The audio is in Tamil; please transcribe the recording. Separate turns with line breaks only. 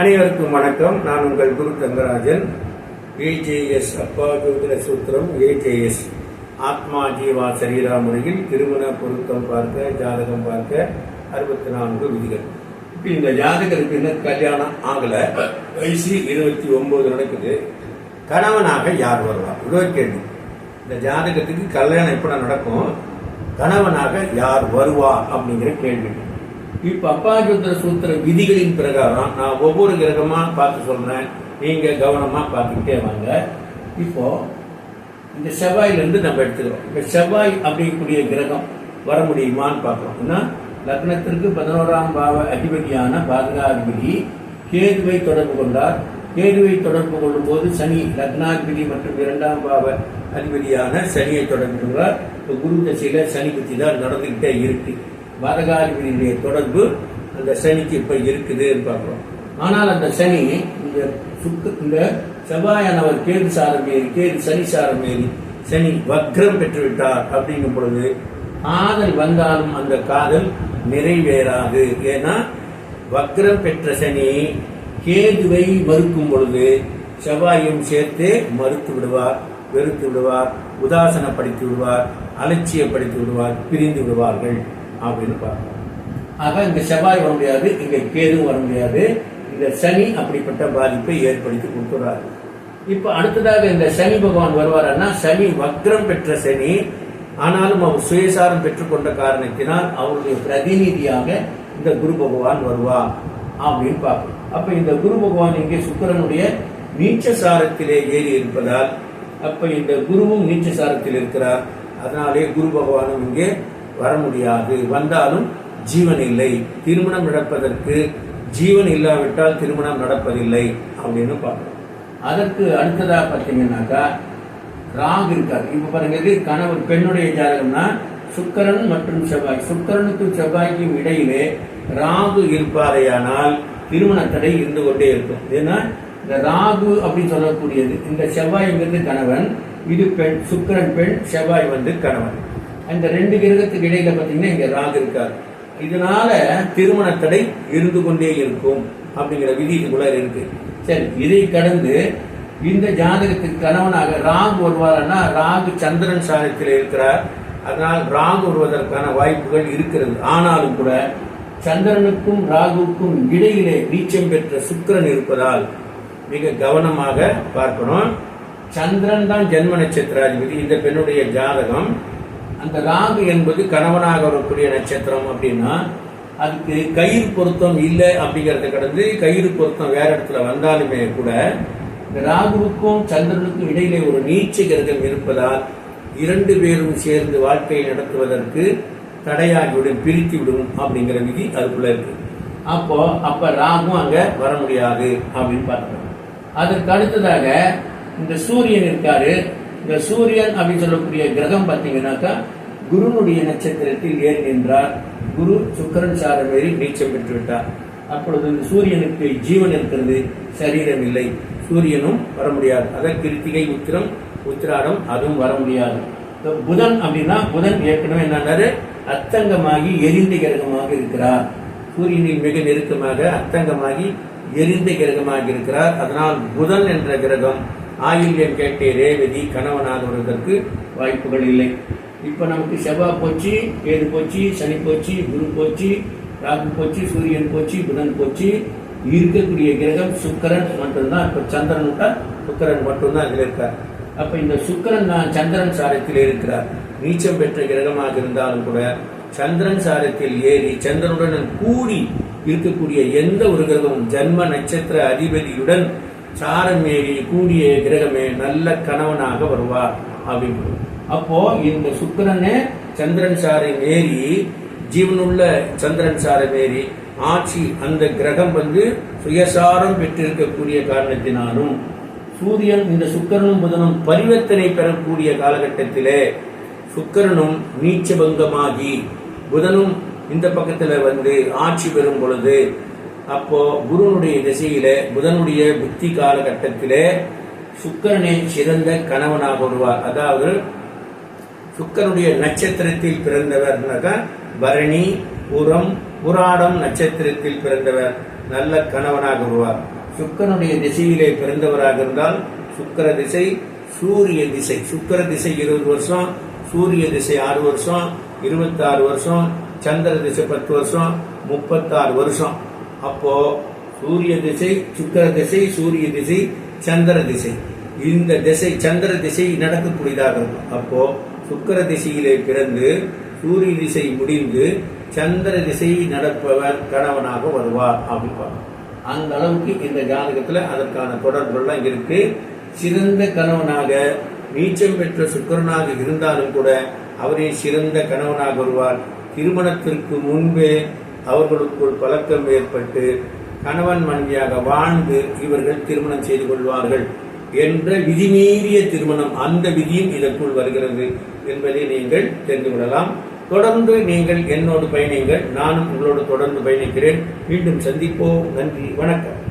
அனைவருக்கும் வணக்கம். நான் உங்கள் குரு தங்கராஜன். ஏஜேஎஸ் அப்பா ஜோதிட சூத்திரம் ஏஜேஎஸ் ஆத்மா ஜீவா சரீரா முறையில் திருமண பொருத்தம் பார்க்க ஜாதகம் பார்க்க அறுபத்தி நான்கு விதிகள். இப்போ இந்த ஜாதகருக்கு இன்னும் கல்யாணம் ஆகலை. வயசு இருபத்தி ஒன்பது நடக்குது. கணவனாக யார் வருவார்? இதோ கேள்வி. இந்த ஜாதகத்துக்கு கல்யாணம் எப்பட நடக்கும்? கணவனாக யார் வருவா அப்படிங்கிற கேள்வி. இப்ப அப்பாஜோத்திர சூத்திர விதிகளின் பிரகாரம் நான் ஒவ்வொரு கிரகமா பார்த்து சொல்றேன் நீங்க கவனமா பார்த்துக்கிட்டே வாங்க இப்போ இந்த செவ்வாயில இருந்து நம்ம எடுத்துக்கிறோம் இப்போ செவ்வாய் அப்படிங்கக்கூடிய கிரகம் வர முடியுமான்னு பார்க்கிறோம் ஏன்னா லக்னத்திற்கு பதினோராம் பாவ அதிபதியான பாதகாதிபதி கேதுவை தொடர்பு கொண்டார் கேதுவை தொடர்பு கொள்ளும் போது சனி லக்னாதிபதி மற்றும் இரண்டாம் பாவ அதிபதியான சனியை தொடர்பு கொள்கிறார் இப்போ குரு தசையில சனி புத்தி தான் நடந்துக்கிட்டே இருக்கு பாதகாதிபதியுடைய தொடர்பு அந்த சனிக்கு இப்ப இருக்குதுன்னு பார்க்கிறோம். ஆனால் அந்த சனி இந்த சுக்கு இந்த செவ்வாயானவர் கேது சாரமேறி கேது சனி சாரமேறி ஏறி சனி வக்ரம் பெற்றுவிட்டார் அப்படிங்கும் பொழுது காதல் வந்தாலும் அந்த காதல் நிறைவேறாது. ஏன்னா வக்ரம் பெற்ற சனி கேதுவை மறுக்கும் பொழுது செவ்வாயும் சேர்த்து மறுத்து விடுவார் வெறுத்து விடுவார் உதாசனப்படுத்தி விடுவார் அலட்சியப்படுத்தி விடுவார் பிரிந்து விடுவார்கள். அப்படின்னு பார்க்கணும். ஆக இங்க செவ்வாய் வர முடியாது இங்க கேது வர முடியாது. இந்த சனி அப்படிப்பட்ட பாதிப்பை ஏற்படுத்தி கொடுத்துறாரு இப்ப அடுத்ததாக இந்த சனி பகவான் வருவாருன்னா சனி வக்ரம் பெற்ற சனி ஆனாலும் அவர் சுயசாரம் பெற்றுக்கொண்ட காரணத்தினால் அவருடைய பிரதிநிதியாக இந்த குரு பகவான் வருவார் அப்படின்னு பார்க்கணும். அப்ப இந்த குரு பகவான் இங்கே சுக்கிரனுடைய நீச்ச சாரத்திலே ஏறி இருப்பதால் அப்ப இந்த குருவும் நீச்ச சாரத்தில் இருக்கிறார். அதனாலே குரு பகவானும் இங்கே வர முடியாது வந்தாலும் ஜீவன் இல்லை. திருமணம் நடப்பதற்கு ஜீவன் இல்லாவிட்டால் திருமணம் நடப்பதில்லை அப்படின்னு பார்க்கிறோம் அதற்கு அடுத்ததாக பார்த்தீங்கன்னாக்கா ராகு இருக்காது இப்போ பாருங்க கணவர் பெண்ணுடைய ஜாதகம்னா சுக்கரன் மற்றும் செவ்வாய். சுக்கரனுக்கும் செவ்வாய்க்கும் இடையிலே ராகு இருப்பாரையானால் திருமண தடை இருந்து கொண்டே இருக்கும். ஏன்னா இந்த ராகு அப்படின்னு சொல்லக்கூடியது இந்த செவ்வாய்ங்கிறது கணவன் இது பெண் சுக்கரன் பெண் செவ்வாய் வந்து கணவன். அந்த ரெண்டு கிரகத்துக்கு இடையில பாத்தீங்கன்னா இங்க ராகு இருக்காரு. இதனால திருமண தடை இருந்து கொண்டே இருக்கும் அப்படிங்கிற விதி இதுக்குள்ள இருக்கு. சரி இதை கடந்து இந்த ஜாதகத்துக்கு கணவனாக ராகு வருவார்னா ராகு சந்திரன் சாதத்தில் இருக்கிறார். அதனால் ராகு வருவதற்கான வாய்ப்புகள் இருக்கிறது. ஆனாலும் கூட சந்திரனுக்கும் ராகுவுக்கும் இடையிலே நீச்சம் பெற்ற சுக்கரன் இருப்பதால் மிக கவனமாக பார்க்கணும். சந்திரன் தான் ஜென்ம நட்சத்திராதிபதி. இந்த பெண்ணுடைய ஜாதகம் அந்த ராகு என்பது கணவனாக வரக்கூடிய நட்சத்திரம் அப்படின்னா அதுக்கு கயிறு பொருத்தம் இல்லை அப்படிங்கிறத கடந்து கயிறு பொருத்தம் வேற இடத்துல வந்தாலுமே கூட இந்த ராகுவுக்கும் சந்திரனுக்கும் இடையிலே ஒரு நீச்ச கிரகம் இருப்பதால் இரண்டு பேரும் சேர்ந்து வாழ்க்கையை நடத்துவதற்கு தடையாகிவிடும் பிரித்து விடும் அப்படிங்கிற விதி அதுக்குள்ள இருக்கு. அப்போ அப்ப ராகும் அங்க வர முடியாது அப்படின்னு பார்க்கிறோம் அதற்கு அடுத்ததாக இந்த சூரியன் இருக்காரு. இந்த சூரியன் அப்படின்னு சொல்லக்கூடிய கிரகம் பார்த்தீங்கன்னாக்கா குருனுடைய நட்சத்திரத்தில் ஏன் நின்றார்? குரு சுக்கரன் சாரம் ஏறி நீச்சம் பெற்றுவிட்டார். அப்பொழுது இந்த சூரியனுக்கு ஜீவன் இருக்கிறது சரீரம் இல்லை. சூரியனும் வர முடியாது. அதான் கிருத்திகை உத்திரம் உத்திராடம் அதுவும் வர முடியாது. புதன் அப்படின்னா புதன் ஏற்கனவே என்னன்னாரு அத்தங்கமாகி எரிந்த கிரகமாக இருக்கிறார். சூரியனின் மிக நெருக்கமாக அத்தங்கமாகி எரிந்த கிரகமாக இருக்கிறார். அதனால் புதன் என்ற கிரகம் ஆயுள்யம் கேட்டே ரேவதி கணவனாக வருவதற்கு வாய்ப்புகள் இல்லை. இப்போ நமக்கு செவ்வாய் போச்சு கேது போச்சு சனி போச்சு குரு போச்சு ராகு போச்சு சூரியன் போச்சு புதன் போச்சு. இருக்கக்கூடிய கிரகம் சுக்கரன் மட்டும்தான். இப்போ சந்திரன் விட்டா சுக்கரன் மட்டும்தான் இதில் இருக்கார். அப்போ இந்த சுக்கரன் தான் சந்திரன் சாரத்தில் இருக்கிறார். நீச்சம் பெற்ற கிரகமாக இருந்தாலும் கூட சந்திரன் சாரத்தில் ஏறி சந்திரனுடன் கூடி இருக்கக்கூடிய எந்த ஒரு கிரகமும் ஜன்ம நட்சத்திர அதிபதியுடன் சாரம் ஏறி கூடிய கிரகமே நல்ல கணவனாக வருவார். அப்படின்னு அப்போ இந்த சுக்கரனே சந்திரன் சாரை ஏறி ஜீவனுள்ள சந்திரன் சாரை ஏறி ஆட்சி அந்த கிரகம் வந்து சுயசாரம் பெற்றிருக்கக்கூடிய காரணத்தினாலும் சூரியன் இந்த சுக்கரனும் புதனும் பரிவர்த்தனை பெறக்கூடிய காலகட்டத்திலே சுக்கரனும் நீச்சபங்கமாகி புதனும் இந்த பக்கத்துல வந்து ஆட்சி பெறும் பொழுது அப்போ குருனுடைய திசையில புதனுடைய புத்தி காலகட்டத்திலே சுக்கரனே சிறந்த கணவனாக வருவார். அதாவது சுக்கரனுடைய நட்சத்திரத்தில் பிறந்தவர்னாக்கா பரணி புறம் புராடம் நட்சத்திரத்தில் பிறந்தவர் நல்ல கணவனாக வருவார். சுக்கரனுடைய திசையிலே பிறந்தவராக இருந்தால் சுக்கிர திசை சூரிய திசை. சுக்கிர திசை இருபது வருஷம் சூரிய திசை ஆறு வருஷம் இருபத்தாறு வருஷம் சந்திர திசை பத்து வருஷம் முப்பத்தாறு வருஷம். அப்போ சூரிய திசை சுக்கிர திசை சூரிய திசை சந்திர திசை. இந்த திசை சந்திர திசை நடக்கக்கூடியதாக இருக்கும். அப்போ சுக்கிர திசையிலே பிறந்து சூரிய திசை முடிந்து சந்திர திசை நடப்பவர் கணவனாக வருவார் அப்படிப்பாங்க அந்த அளவுக்கு இந்த ஜாதகத்தில் அதற்கான தொடர்புலாம் இருக்கு. சிறந்த கணவனாக நீச்சம் பெற்ற சுக்கரனாக இருந்தாலும் கூட அவரே சிறந்த கணவனாக வருவார். திருமணத்திற்கு முன்பே அவர்களுக்குள் பழக்கம் ஏற்பட்டு கணவன் மனைவியாக வாழ்ந்து இவர்கள் திருமணம் செய்து கொள்வார்கள் என்ற விதிமீறிய திருமணம் அந்த விதியும் இதற்குள் வருகிறது என்பதை நீங்கள் தெரிந்து கொள்ளலாம். தொடர்ந்து நீங்கள் என்னோடு பயணிங்கள் நானும் உங்களோடு தொடர்ந்து பயணிக்கிறேன். மீண்டும் சந்திப்போம். நன்றி. வணக்கம்.